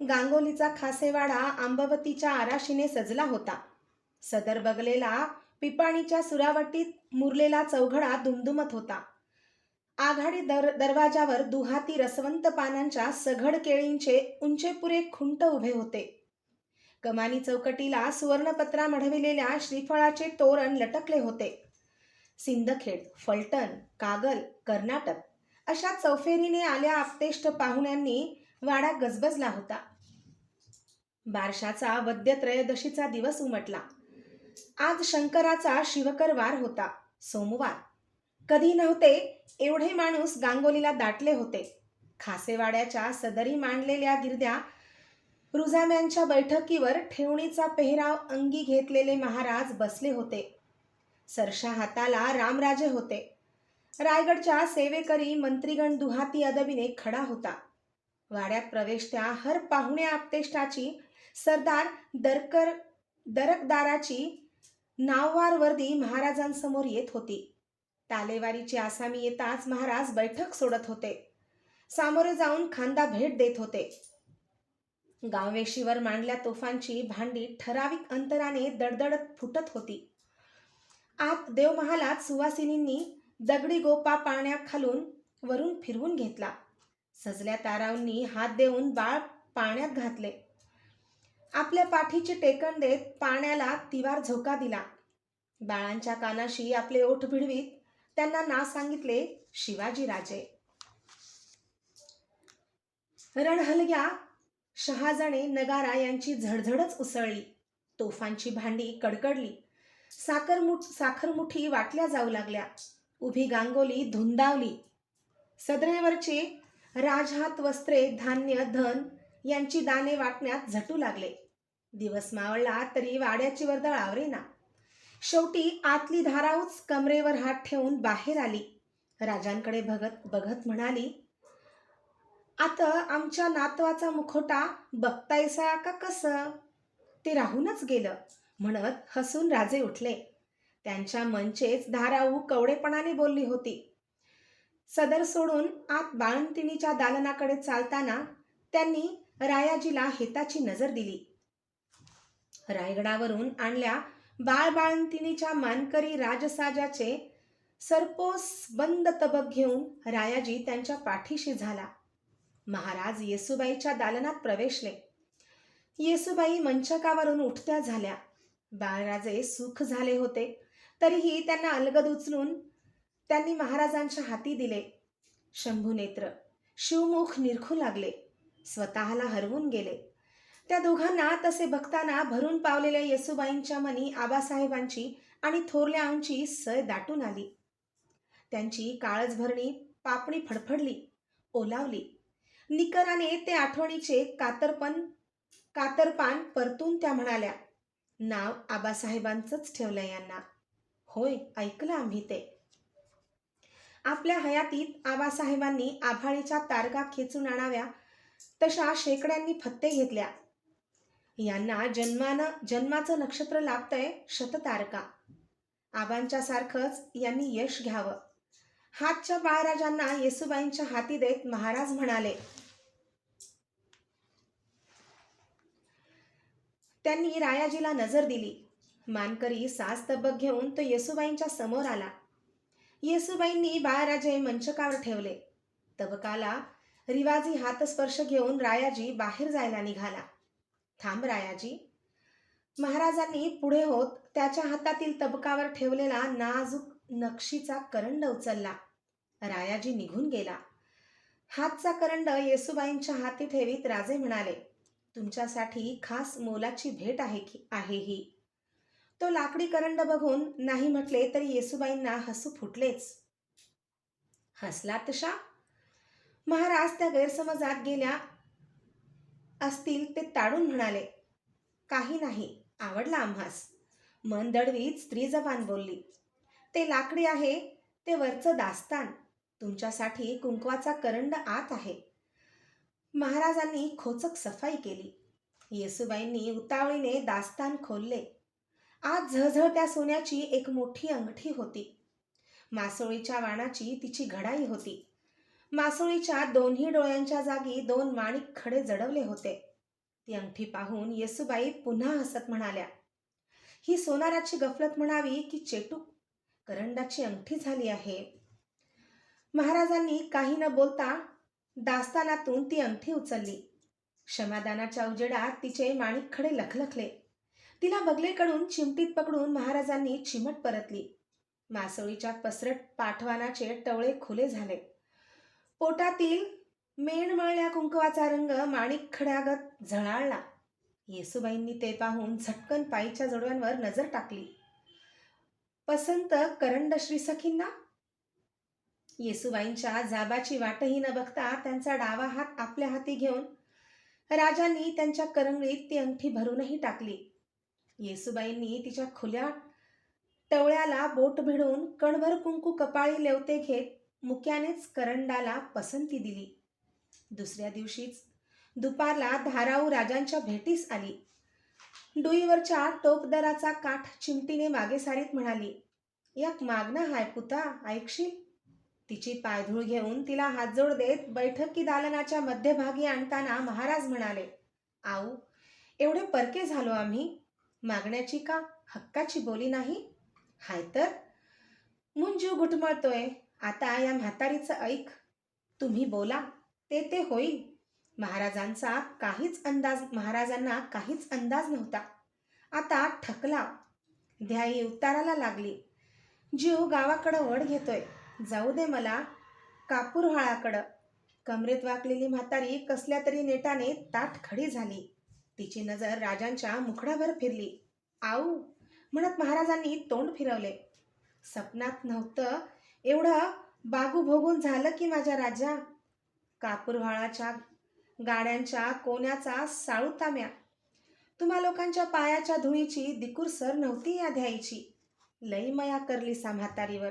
गांगोलीचा खासेवाडा आंबवतीच्या आराशीने सजला होता. सदर बगलेला पिपाणीच्या सुरावटीत मुरलेला चौघडा दुमदुमत होता. आघाडी दर दरवाजावर दुहाती रसवंत पानांच्या सघड केळींचे उंचेपुरे खुंट उभे होते. कमानी चौकटीला सुवर्णपत्रा मढविलेल्या श्रीफळाचे तोरण लटकले होते. सिंदखेड फलटण कागल कर्नाटक अशा चौफेरीने आल्या आपतेष्ट पाहुण्यांनी वाडा गजबजला होता. बारशाचा वद्य त्रयोदशीचा दिवस उमटला. आज शंकराचा शिवकर वार होता सोमवार. कधी नव्हते एवढे माणूस गांगोलीला दाटले होते. खासेवाड्याच्या सदरी मांडलेल्या गिरद्या रुजाम्यांच्या बैठकीवर ठेवणीचा पेहराव अंगी घेतलेले महाराज बसले होते. सरशा हाताला रामराजे होते. रायगडच्या सेवेकरी मंत्रीगण दुहाती अदबीने खडा होता. वाड्यात प्रवेश त्या हर पाहुण्या आपतेष्टाची सरदार दरकर दरकदाराची नाववार वर्दी महाराजांसमोर येत होती. तालेवारीची आसामी येताच महाराज बैठक सोडत होते. सामोरे जाऊन खांदा भेट देत होते. गाववेशीवर मांडल्या तोफांची भांडी ठराविक अंतराने दडदडत फुटत होती. आत देवमहालात सुवासिनींनी दगडी गोपा पाण्याखालून वरून फिरवून घेतला. सजल्या तारांनी हात देऊन बाळ पाण्यात घातले. आपल्या पाठीचे टेकण देत पाण्याला तिवार झोका दिला. बाळांच्या कानाशी आपले ओठ भिडवीत त्यांना नाव सांगितले शिवाजीराजे. रणहलग्या शहाजणे नगारा यांची झडझडच उसळली. तोफांची भांडी कडकडली. साखरमुठ साखरमुठी वाटल्या जाऊ लागल्या. उभी गांगोली धुंदावली. सदरेवरचे राजहात वस्त्रे धान्य धन यांची दाने वाटण्यात झटू लागले. दिवस मावळला तरी वाड्याची वर्दळ आवरेना. शेवटी आतली धाराऊच कमरेवर हात ठेवून बाहेर आली. राजांकडे बघत बघत म्हणाली आता आमच्या नातवाचा मुखोटा बघतायसा का कसं? ते राहूनच गेलं म्हणत हसून राजे उठले. त्यांच्या मनचेच धाराऊ कवडेपणाने बोलली होती. सदर सोडून आत बाळंतिणीच्या दालनाकडे चालताना त्यांनी रायाजीला हिताची नजर दिली. रायगडावरून आणल्या बाळ बाळंतिणीच्या मानकरी राजसाजाचे सरपोस बंद तबक घेऊन रायाजी त्यांच्या पाठीशी झाला. महाराज येसुबाईच्या दालनात प्रवेशले. येसुबाई मंचकावरून उठत्या झाल्या. बाळराजे सुख झाले होते. तरीही त्यांना अलगद उचलून त्यांनी महाराजांच्या हाती दिले. शंभूनेत्र शिवमुख निरखू लागले. स्वतःला हरवून गेले. त्या दोघांना तसे बघताना भरून पावलेल्या येसुबाईंच्या मनी आबासाहेबांची आणि थोरल्याऊंची सय दाटून आली. त्यांची काळज भरणी पापणी फडफडली ओलावली. निकराने ते आठवणीचे कातरपण कातरपान परतून त्या म्हणाल्या नाव आबासाहेबांचंच ठेवलं यांना. होय ऐकलं आम्ही ते. आपल्या हयातीत आबासाहेबांनी आभाळीच्या तारका खेचून आणाव्या तशा शेकड्यांनी फत्ते घेतल्या. यांना जन्मानं जन्माचं नक्षत्र लाभतंय शततारका. आबांच्या सारखंच यांनी यश घ्यावं. हातच्या बाळराजांना येसुबाईंच्या हाती देत महाराज म्हणाले त्यांनी रायाजीला नजर दिली. मानकरी सास तबक घेऊन तो येसुबाईंच्या समोर आला. येसुबाईंनी बाळराजे मंचकावर ठेवले. तबकाला रिवाजी हातस्पर्श घेऊन रायाजी बाहेर जायला निघाला. थांब रायाजी. महाराजांनी पुढे होत त्याच्या हातातील तबकावर ठेवलेला नाजूक नक्षीचा करंड उचलला. रायाजी निघून गेला. हातचा करंड येसुबाईंच्या हाती ठेवीत राजे म्हणाले तुमच्यासाठी खास मोलाची भेट आहे की आहे ही. तो लाकडी करंड बघून नाही म्हटले तरी येसुबाईंना हसू फुटलेच. हसला तशा? महाराज त्या गैरसमजात गेल्या असतील ते ताडून म्हणाले. काही नाही आवडला आम्हास. मन दडवीत स्त्री जबान बोलली. ते लाकडी आहे ते वरचं दास्तान. तुमच्यासाठी कुंकवाचा करंड आत आहे. महाराजांनी खोचक सफाई केली. येसुबाईंनी उतावळीने दास्तान खोलले. आज झळझळत्या सोन्याची एक मोठी अंगठी होती. मासोळीच्या वाणाची तिची घडाई होती. मासोळीच्या दोन्ही डोळ्यांच्या जागी दोन माणिक खडे जडवले होते. ती अंगठी पाहून येसूबाई पुन्हा हसत म्हणाल्या ही सोनाराची गफलत म्हणावी की चेटूक करंडाची अंगठी झाली आहे. महाराजांनी काही न बोलता दास्तानातून ती अंगठी उचलली. क्षमादानाच्या उजेडात तिचे माणिक खडे लखलखले. तिला बगलेकडून चिमटीत पकडून महाराजांनी चिमट परतली. मासोळीच्या पसरट पाठवानाचे टवळे खुले झाले. पोटातील मेणमळल्या कुंकवाचा रंग माणिक खड्यागत झळाळला. येसुबाईंनी ते पाहून झटकन पायीच्या जोडव्यांवर नजर टाकली. पसंत करंड श्री सखींना? येसुबाईंच्या जाबाची वाटही न बघता त्यांचा डावा हात आपल्या हाती घेऊन राजांनी त्यांच्या करंगळीत ती अंगठी भरूनही टाकली. येसुबाईंनी तिच्या खुल्या टवळ्याला बोट भिडून कणभर कुंकू कपाळी लेवते घेत मुक्यानेच करंडाला पसंती दिली. दुसऱ्या दिवशीच दुपारला धाराऊ राजांच्या भेटीस आली. डुईवरच्या टोपदराचा काठ चिमटीने मागे सारीत म्हणाली याक मागणं हाय पुता ऐकशील तिची पायधूळ घेऊन तिला हातजोड देत बैठकी दालनाच्या मध्यभागी आणताना महाराज म्हणाले आऊ एवढे परके झालो आम्ही. मागण्याची का हक्काची बोली नाही? हाय तर? मुंजू घुटमळतोय. आता या म्हातारीचं ऐक. तुम्ही बोला. ते ते होईल. महाराजांचा काहीच अंदाज महाराजांना काहीच अंदाज नव्हता. आता ठकला. ध्याई उताराला लागली. जीव गावाकडं वड घेतोय. जाऊ दे मला. कापूरहाळाकडं कमरेत वाकलेली म्हातारी कसल्या तरी नेटाने ताट खडी झाली. तिची नजर राजांच्या मुखडावर फिरली. आऊ म्हणत महाराजांनी तोंड फिरवले. सपनात नव्हतं. एवढं बागू भोगून झालं की माझ्या राजा. कापूरव्हाळाच्या गाड्यांच्या कोण्याचा साळू ताम्या. तुम्हा लोकांच्या पायाच्या धुळीची दिकूर सर नव्हती या ध्यायची लई मया करली सा म्हातारीवर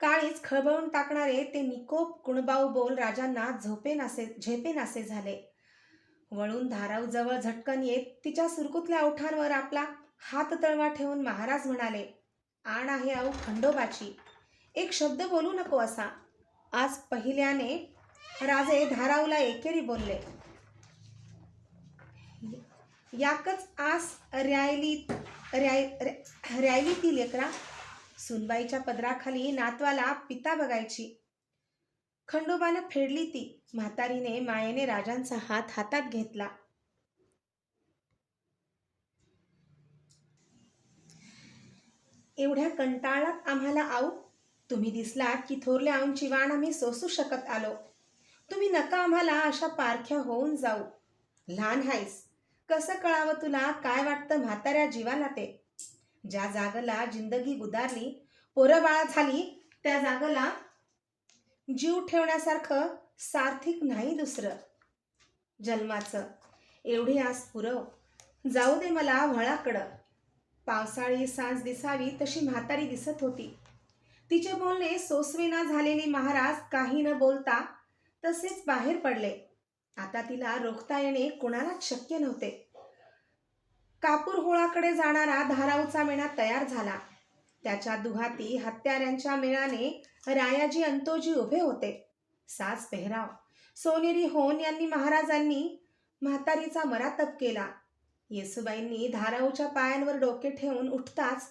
काळीच खळबळून टाकणारे ते निकोप कुणबाऊ बोल राजांना झोपेनासे झेपेनासे झाले. वळून धारावजवळ झटकन येत तिच्या सुरकुतल्या ओठांवर आपला हात तळवा ठेवून महाराज म्हणाले आण आहे आऊ खंडोबाची. एक शब्द बोलू नको असा. आज पहिल्याने राजे धारावला एकेरी बोलले याकच आस रॅयलीत रॅय रॅ- रॅयली ती लेकरा. सुनबाईच्या पदराखाली नातवाला पिता बघायची. खंडोबानं फेडली ती. म्हातारीने मायेने राजांचा हात हातात घेतला. एवढ्या कंटाळात आम्हाला आऊ तुम्ही दिसलात की थोरल्या आऊंची वाण आम्ही सोसू शकत आलो. तुम्ही नका आम्हाला अशा पारख्या होऊन जाऊ. लहान हायस कसं कळावं तुला काय वाटतं म्हाताऱ्या जीवाला ते? ज्या जागला जिंदगी गुदारली पोरं बाळा झाली त्या जागला जीव ठेवण्यासारखं सार्थिक नाही दुसरं. जन्माचं. एवढी आस पुरव जाऊ दे मला व्हळाकडं. पावसाळी सांज दिसावी तशी म्हातारी दिसत होती. तिचे बोलणे सोसवेना झालेली महाराज काही न बोलता तसेच बाहेर पडले. आता तिला रोखता येणे कुणालाच शक्य नव्हते. कापूर होळाकडे जाणारा धाराऊचा मेणा तयार झाला. त्याच्या दुहाती हत्याऱ्यांच्या मेळाने रायाजी अंतोजी उभे होते. साज पेहराव सोनेरी होन यांनी महाराजांनी म्हातारीचा मरातप केला. येसुबाईंनी धाराऊच्या पायांवर डोके ठेवून उठताच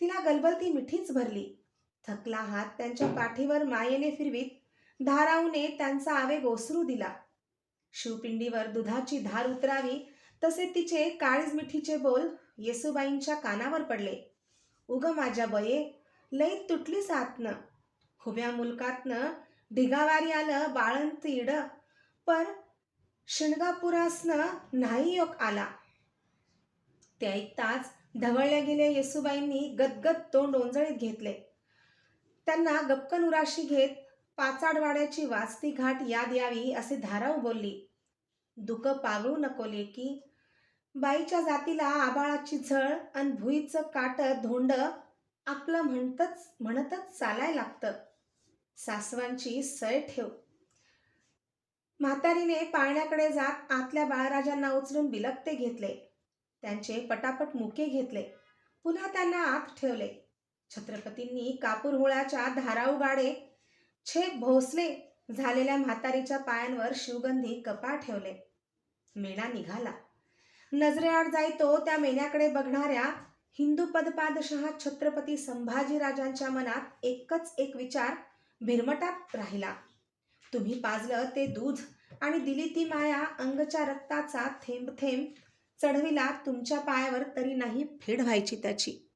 तिला गलबलती मिठीच भरली. थकला हात त्यांच्या पाठीवर मायेने फिरवीत धाराऊने त्यांचा आवेग ओसरू दिला. शिवपिंडीवर दुधाची धार उतरावी तसे तिचे काळीज मिठीचे बोल येसुबाईंच्या कानावर पडले. उग माझ्या बये लई तुटलीच आतनं हुब्या मुलकातनं ढिगावारी आलं बाळंत इड पण शिणगापुरासनं नाही योग आला. ते ऐकताच ढवळल्या गेल्या येसुबाईंनी गदगद तोंड ओंजळीत घेतले. त्यांना गपकन उराशी घेत पाचाडवाड्याची वाचती घाट याद यावी असे धाराव बोलली दुःख पावळू नको लेकी बाईच्या जातीला आबाळाची झळ आणि भुईचं काट धोंड आपलं म्हणतच म्हणतच चालाय लागतं. सासवांची सय ठेव. म्हातारीने पाळण्याकडे जात आतल्या बाळराजांना उचलून बिलकते घेतले. त्यांचे पटापट मुके घेतले. पुन्हा त्यांना आत ठेवले. छत्रपतींनी कापूरहोळ्याच्या धाराऊ गाडे छेप भोसले झालेल्या म्हातारीच्या पायांवर शिवगंधी कपाळ ठेवले. मेळा निघाला. नजरेआड जायतो त्या मेल्याकडे बघणाऱ्या हिंदू पदपादशहा छत्रपती संभाजीराजांच्या मनात एकच एक विचार भिरमटात राहिला. तुम्ही पाजलं ते दूध आणि दिली ती माया अंगच्या रक्ताचा थेंब थेंब चढविला तुमच्या पायावर तरी नाही फेड व्हायची त्याची.